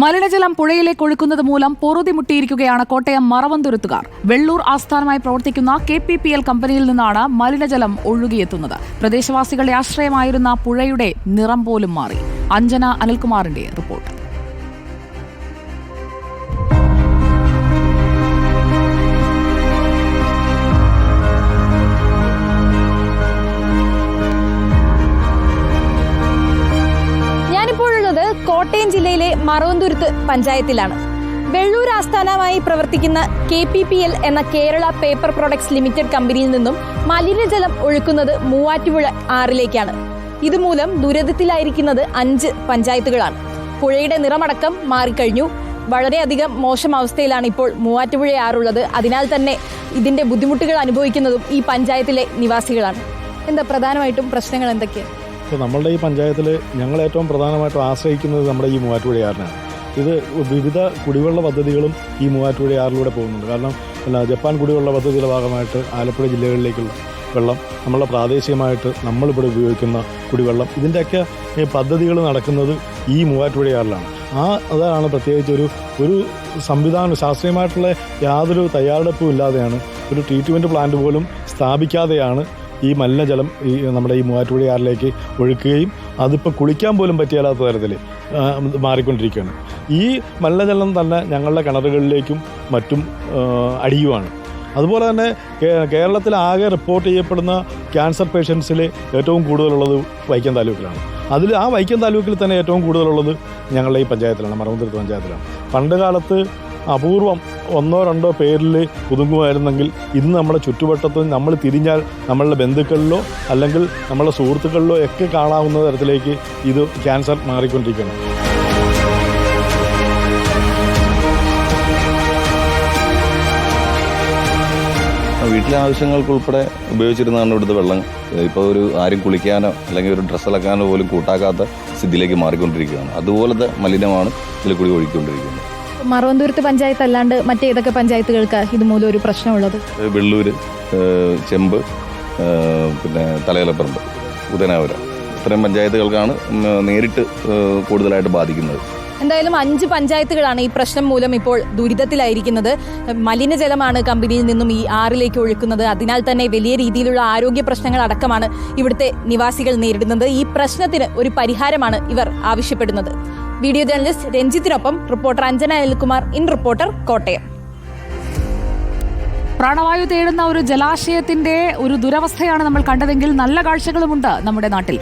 മലിനജലം പുഴയിലേക്ക് ഒഴുക്കുന്നത് മൂലം പൊറുതിമുട്ടിയിരിക്കുകയാണ് കോട്ടയം മറവന്തുരുത്തുകാർ. വെള്ളൂർ ആസ്ഥാനമായി പ്രവർത്തിക്കുന്ന കെ പി പി എൽ കമ്പനിയിൽ നിന്നാണ് മലിനജലം ഒഴുകിയെത്തുന്നത്. പ്രദേശവാസികളുടെ ആശ്രയമായിരുന്ന പുഴയുടെ നിറം പോലും മാറി. അഞ്ജന അനിൽകുമാറിന്റെ റിപ്പോർട്ട്. കോട്ടയം ജില്ലയിലെ മറവന്തുരുത്ത് പഞ്ചായത്തിലാണ്. വെള്ളൂർ ആസ്ഥാനമായി പ്രവർത്തിക്കുന്ന കെ പി പി എൽ എന്ന കേരള പേപ്പർ പ്രൊഡക്ട്സ് ലിമിറ്റഡ് കമ്പനിയിൽ നിന്നും മലിനജലം ഒഴുക്കുന്നത് മൂവാറ്റുപുഴ ആറിലേക്കാണ്. ഇതുമൂലം ദുരിതത്തിലായിരിക്കുന്നത് അഞ്ച് പഞ്ചായത്തുകളാണ്. പുഴയുടെ നിറമടക്കം മാറിക്കഴിഞ്ഞു. വളരെയധികം മോശം അവസ്ഥയിലാണ് ഇപ്പോൾ മൂവാറ്റുപുഴ ആറുള്ളത്. അതിനാൽ തന്നെ ഇതിന്റെ ബുദ്ധിമുട്ടുകൾ അനുഭവിക്കുന്നതും ഈ പഞ്ചായത്തിലെ നിവാസികളാണ്. എന്താ പ്രധാനമായിട്ടും പ്രശ്നങ്ങൾ എന്തൊക്കെയാണ്? ഇപ്പോൾ നമ്മളുടെ ഈ പഞ്ചായത്തിൽ ഞങ്ങൾ ഏറ്റവും പ്രധാനമായിട്ടും ആശ്രയിക്കുന്നത് നമ്മുടെ ഈ മൂവാറ്റുപുഴയാറിനാണ്. ഇത് വിവിധ കുടിവെള്ള പദ്ധതികളും ഈ മൂവാറ്റുപുഴയാറിലൂടെ പോകുന്നുണ്ട്. കാരണം അല്ല ജപ്പാൻ കുടിവെള്ള പദ്ധതിയുടെ ഭാഗമായിട്ട് ആലപ്പുഴ ജില്ലകളിലേക്കുള്ള വെള്ളം നമ്മളുടെ പ്രാദേശികമായിട്ട് നമ്മളിവിടെ ഉപയോഗിക്കുന്ന കുടിവെള്ളം. ഇതിന്റെയൊക്കെ പദ്ധതികൾ നടക്കുന്നത് ഈ മൂവാറ്റുപുഴയാറിലാണ്. ആ അതാണ് പ്രത്യേകിച്ച് ഒരു ഒരു സംവിധാനം ശാസ്ത്രീയമായിട്ടുള്ള യാതൊരു തയ്യാറെടുപ്പും ഇല്ലാതെയാണ് ഒരു ട്രീറ്റ്മെന്റ് പ്ലാന്റ് പോലും സ്ഥാപിക്കാതെയാണ് ഈ മലിനജലം ഈ നമ്മുടെ ഈ മൂവാറ്റുപുഴയാറിലേക്ക് ഒഴുക്കുകയും അതിപ്പോൾ കുളിക്കാൻ പോലും പറ്റിയാലാത്ത തരത്തിൽ മാറിക്കൊണ്ടിരിക്കുകയാണ്. ഈ മലിനജലം തന്നെ ഞങ്ങളുടെ കിണറുകളിലേക്കും മറ്റും അടിയുവാണ്. അതുപോലെ തന്നെ കേരളത്തിൽ ആകെ റിപ്പോർട്ട് ചെയ്യപ്പെടുന്ന ക്യാൻസർ പേഷ്യൻസിൽ ഏറ്റവും കൂടുതലുള്ളത് വൈക്കം താലൂക്കിലാണ്. അതിൽ ആ വൈക്കം താലൂക്കിൽ തന്നെ ഏറ്റവും കൂടുതലുള്ളത് ഞങ്ങളുടെ ഈ പഞ്ചായത്തിലാണ് മറവന്തുരുത്ത് പഞ്ചായത്തിലാണ്. പണ്ട് കാലത്ത് അപൂർവം ഒന്നോ രണ്ടോ പേരിൽ ഒതുങ്ങുമായിരുന്നെങ്കിൽ ഇന്ന് നമ്മുടെ ചുറ്റുവട്ടത്ത് നമ്മൾ തിരിഞ്ഞാൽ നമ്മളുടെ ബന്ധുക്കളിലോ അല്ലെങ്കിൽ നമ്മളുടെ സുഹൃത്തുക്കളിലോ ഒക്കെ കാണാവുന്ന തരത്തിലേക്ക് ഇത് ക്യാൻസർ മാറിക്കൊണ്ടിരിക്കണം വീട്ടിലെ ആവശ്യങ്ങൾക്ക് ഉൾപ്പെടെ ഉപയോഗിച്ചിരുന്നതാണ് ഇവിടുത്തെ വെള്ളം. ഇപ്പോൾ ഒരു ആരും കുളിക്കാനോ അല്ലെങ്കിൽ ഒരു ഡ്രസ്സ് അലക്കാനോ പോലും കൂട്ടാക്കാത്ത സ്ഥിതിയിലേക്ക് മാറിക്കൊണ്ടിരിക്കുകയാണ്. അതുപോലത്തെ മലിനമാണ് ഇതിൽ കൂടി ഒഴുകിക്കൊണ്ടിരിക്കുന്നത്. മറവന്തൂരത്ത് പഞ്ചായത്ത് അല്ലാണ്ട് മറ്റേതൊക്കെ പഞ്ചായത്തുകൾക്ക് ഇതുമൂലം ഒരു പ്രശ്നമുള്ളത്? വെള്ളൂര് ചെമ്പ് പിന്നെ തലയിലപ്പറമ്പ് ഉദയനാപുര. ഇത്തരം പഞ്ചായത്തുകൾക്കാണ് നേരിട്ട് കൂടുതലായിട്ട് ബാധിക്കുന്നത്. എന്തായാലും അഞ്ച് പഞ്ചായത്തുകളാണ് ഈ പ്രശ്നം മൂലം ഇപ്പോൾ ദുരിതത്തിലായിരിക്കുന്നത്. മലിനജലമാണ് കമ്പനിയിൽ നിന്നും ഈ ആറിലേക്ക് ഒഴുക്കുന്നത്. അതിനാൽ തന്നെ വലിയ രീതിയിലുള്ള ആരോഗ്യ പ്രശ്നങ്ങൾ അടക്കമാണ് ഇവിടുത്തെ നിവാസികൾ നേരിടുന്നത്. ഈ പ്രശ്നത്തിന് ഒരു പരിഹാരമാണ് ഇവർ ആവശ്യപ്പെടുന്നത്. Video journalist രഞ്ജിത്തിനൊപ്പം reporter Anjana Anilkumar in reporter Kottayam. പ്രാണവായു തേടുന്ന ഒരു ജലാശയത്തിന്റെ ഒരു ദുരവസ്ഥയാണ് നമ്മൾ കണ്ടതെങ്കിൽ നല്ല കാഴ്ചകളുമുണ്ട് നമ്മുടെ നാട്ടിൽ.